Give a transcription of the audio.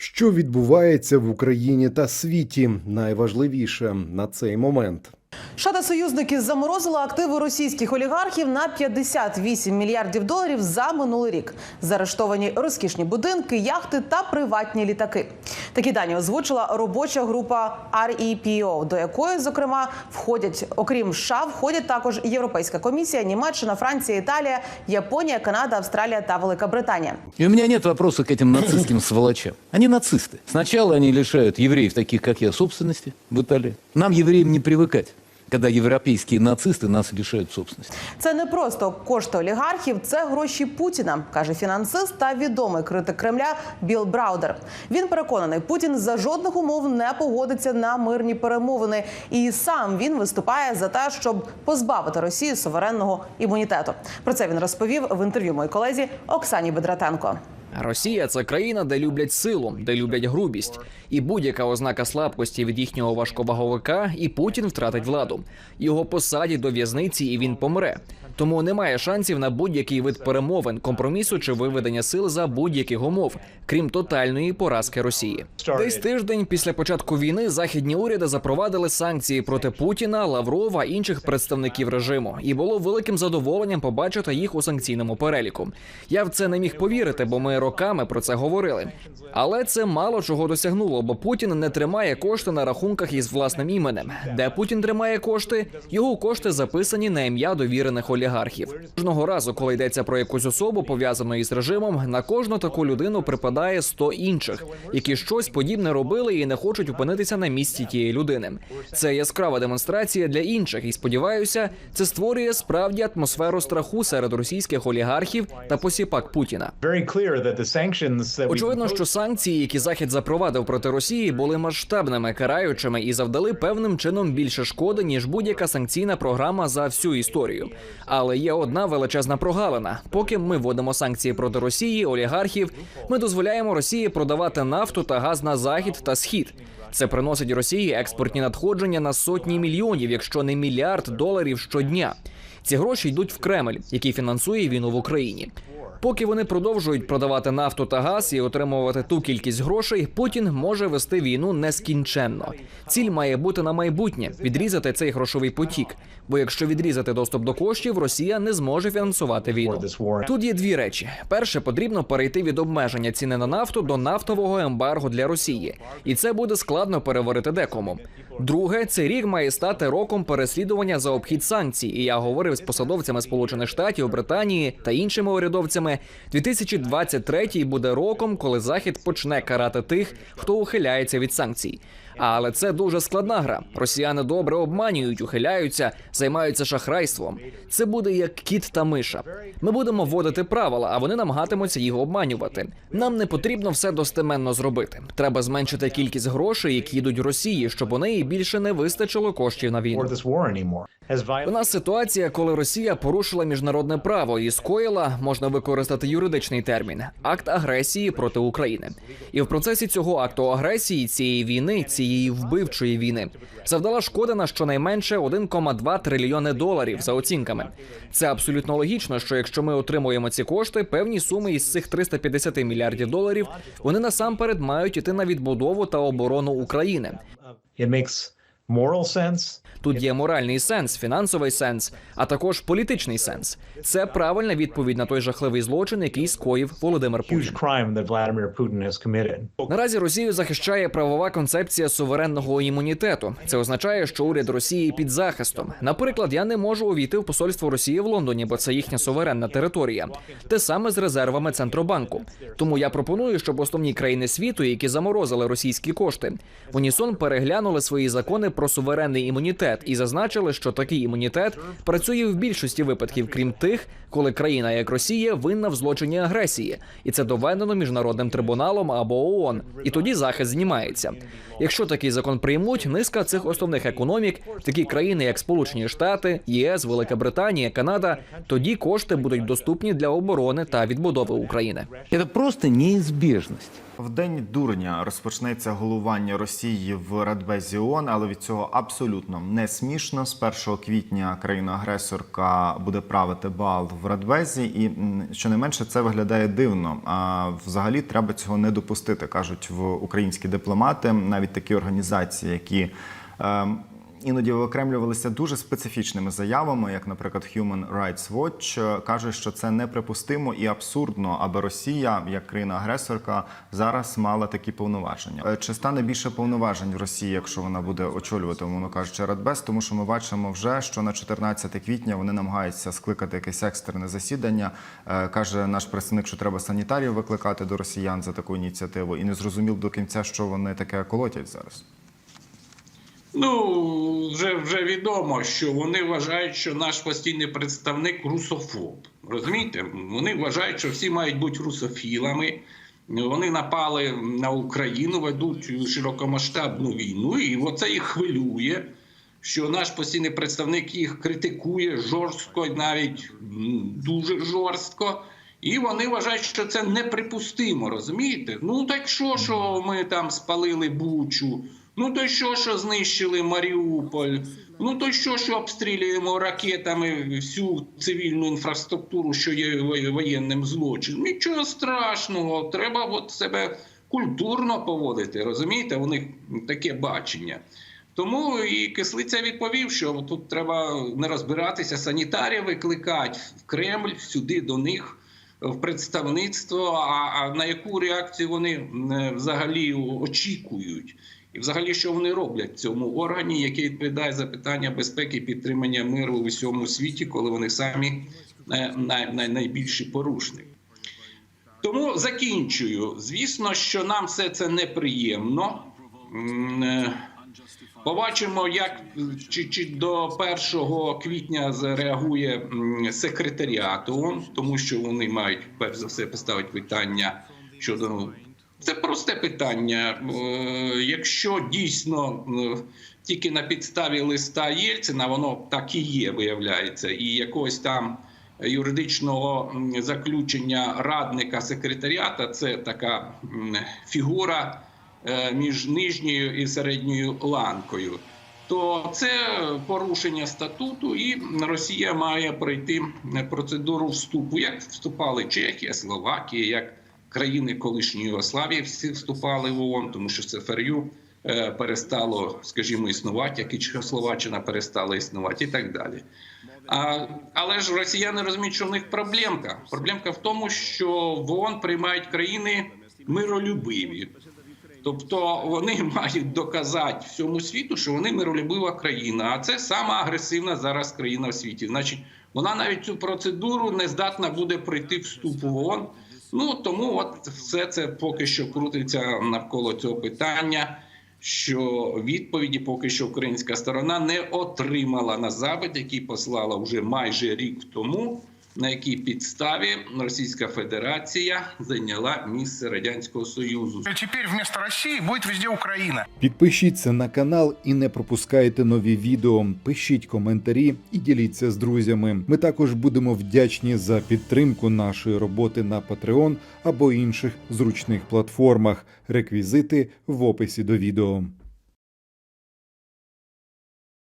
Що відбувається в Україні та світі? Найважливіше на цей момент. Шада союзники заморозили активи російських олігархів на 58 мільярдів доларів за минулий рік. Заарештовані розкішні будинки, яхти та приватні літаки. Такі дані озвучила робоча група REPO, до якої, зокрема, входять, окрім США, входять також Європейська комісія, Німеччина, Франція, Італія, Японія, Канада, Австралія та Велика Британія. И у меня нет вопроса к этим нацистским сволочам. Они нацисты. Сначала они лишают евреев, таких как я, собственности в Италии. Нам, евреям, не привыкать, когда европейские нацисты нас лишают собственности. Це не просто кошти олігархів, це гроші Путіна, каже фінансист та відомий критик Кремля Біл Браудер. Він переконаний, Путін за жодних умов не погодиться на мирні перемовини, і сам він виступає за те, щоб позбавити Росію суверенного імунітету. Про це він розповів в інтерв'ю моїй колезі Оксані Бедратенко. Росія це країна, де люблять силу, де люблять грубість, і будь-яка ознака слабкості від їхнього важковаговика, і Путін втратить владу. Його посадять до в'язниці, і він помре. Тому немає шансів на будь-який вид перемовин, компромісу чи виведення сил за будь-яких умов, крім тотальної поразки Росії. Десь тиждень після початку війни західні уряди запровадили санкції проти Путіна, Лаврова інших представників режиму, і було великим задоволенням побачити їх у санкційному переліку. Я в це не міг повірити, бо ми роками про це говорили. Але це мало чого досягнуло, бо Путін не тримає кошти на рахунках із власним іменем. Де Путін тримає кошти, його кошти записані на ім'я довірених олігархів. Кожного разу, коли йдеться про якусь особу, пов'язану із режимом, на кожну таку людину припадає 100 інших, які щось подібне робили і не хочуть опинитися на місці тієї людини. Це яскрава демонстрація для інших, і сподіваюся, це створює справді атмосферу страху серед російських олігархів та посіпак Путіна. Очевидно, що санкції, які захід запровадив проти Росії, були масштабними, караючими і завдали певним чином більше шкоди ніж будь-яка санкційна програма за всю історію. Але є одна величезна прогалина. Поки ми вводимо санкції проти Росії, олігархів, ми дозволяємо Росії продавати нафту та газ на захід та схід. Це приносить Росії експортні надходження на сотні мільйонів, якщо не мільярд доларів щодня. Ці гроші йдуть в Кремль, який фінансує війну в Україні. Поки вони продовжують продавати нафту та газ і отримувати ту кількість грошей, Путін може вести війну нескінченно. Ціль має бути на майбутнє відрізати цей грошовий потік. Бо якщо відрізати доступ до коштів, Росія не зможе фінансувати війну. Тут є дві речі: перше, потрібно перейти від обмеження ціни на нафту до нафтового ембарго для Росії, і це буде складно переварити декому. Друге, цей рік має стати роком переслідування за обхід санкцій. І я говорив з посадовцями Сполучених Штатів, Британії та іншими урядовцями. 2023 буде роком, коли Захід почне карати тих, хто ухиляється від санкцій. Але це дуже складна гра. Росіяни добре обманюють, ухиляються, займаються шахрайством. Це буде як кіт та миша. Ми будемо вводити правила, а вони намагатимуться їх обманювати. Нам не потрібно все достеменно зробити. Треба зменшити кількість грошей, які йдуть Росії, щоб у неї більше не вистачило коштів на війну. У нас ситуація, коли Росія порушила міжнародне право і скоїла, можна використати юридичний термін акт агресії проти України. І в процесі цього акту агресії цієї війни, цієї вбивчої війни, завдала шкода на щонайменше 1,2 трильйони доларів за оцінками. Це абсолютно логічно, що якщо ми отримуємо ці кошти, певні суми із цих 350 мільярдів доларів вони насамперед мають іти на відбудову та оборону України. Тут є моральний сенс, фінансовий сенс, а також політичний сенс. Це правильна відповідь на той жахливий злочин, який скоїв Володимир Путін. Наразі Росію захищає правова концепція суверенного імунітету. Це означає, що уряд Росії під захистом. Наприклад, я не можу увійти в посольство Росії в Лондоні, бо це їхня суверенна територія. Те саме з резервами центробанку. Тому я пропоную, щоб основні країни світу, які заморозили російські кошти, в унісон переглянули свої закони про суверенний імунітет і зазначили, що такий імунітет працює в більшості випадків, крім тих, коли країна як Росія винна в злочині агресії, і це доведено міжнародним трибуналом або ООН. І тоді захист знімається. Якщо такий закон приймуть, низка цих основних економік, такі країни, як Сполучені Штати, ЄС, Велика Британія, Канада, тоді кошти будуть доступні для оборони та відбудови України. Это просто неизбежность. В день дурня розпочнеться головування Росії в Радбезі ООН, але від цього абсолютно не смішно. З 1 квітня країна-агресорка буде правити бал в Радбезі, і щонайменше це виглядає дивно. А взагалі треба цього не допустити, кажуть в українські дипломати, навіть такі організації, які. Іноді виокремлювалися дуже специфічними заявами, як, наприклад, Human Rights Watch е, каже, що це неприпустимо і абсурдно, аби Росія, як країна-агресорка, зараз мала такі повноваження. Е, Чи стане більше повноважень в Росії, якщо вона буде очолювати, мовно кажучи, Радбез? Тому що ми бачимо вже, що на 14 квітня вони намагаються скликати якесь екстрене засідання. Е, Каже наш представник, що треба санітарів викликати до росіян за таку ініціативу, і не зрозумів до кінця, що вони таке колотять зараз. Ну, вже, вже відомо, що вони вважають, що наш постійний представник русофоб. Розумієте? Вони вважають, що всі мають бути русофілами. Вони напали на Україну, ведуть широкомасштабну війну, і оце їх хвилює, що наш постійний представник їх критикує жорстко, навіть дуже жорстко. І вони вважають, що це неприпустимо, розумієте? Ну так що, що ми там спалили Бучу, ну то що, що знищили Маріуполь, ну то що, що обстрілюємо ракетами всю цивільну інфраструктуру, що є во- воєнним злочином. Нічого страшного, треба от себе культурно поводити, розумієте? У них таке бачення. Тому і кислиця відповів, що тут треба не розбиратися, санітарів викликати в Кремль сюди до них в представництво. А, а на яку реакцію вони взагалі очікують? І взагалі, що вони роблять в цьому органі, який відповідає за питання безпеки і підтримання миру у всьому світі, коли вони самі е, най, най, найбільші порушники. Тому закінчую. Звісно, що нам все це неприємно. Е, Побачимо, як чи, чи до 1 квітня зреагує секретаріат ООН, тому що вони мають перш за все поставити питання щодо ну, це просте питання. Е, Якщо дійсно е, тільки на підставі листа Єльцина, воно так і є, виявляється, і якогось там юридичного заключення радника секретаріата, це така фігура е, між нижньою і середньою ланкою. То це порушення статуту, і Росія має пройти процедуру вступу, як вступали Чехія, Словакія, як країни колишньої Югославії всі вступали в ООН, тому що ЦФРЮ е, перестало, скажімо, існувати, як і Чехословаччина перестала існувати, і так далі. А, але ж росіяни розуміють, що в них проблемка. Проблемка в тому, що в ООН приймають країни миролюбиві. Тобто вони мають доказати всьому світу, що вони миролюбива країна. А це сама агресивна зараз країна в світі. Значить, вона навіть цю процедуру не здатна буде пройти вступу в ООН. Ну тому от все це поки що крутиться навколо цього питання. Що відповіді поки що українська сторона не отримала на запит, який послала вже майже рік тому, на якій підставі Російська Федерація зайняла місце радянського союзу. Теперь вместо России будет везде Украина. Підпишіться на канал і не пропускайте нові відео. Пишіть коментарі і діліться з друзями. Ми також будемо вдячні за підтримку нашої роботи на Patreon або інших зручних платформах. Реквізити в описі до відео.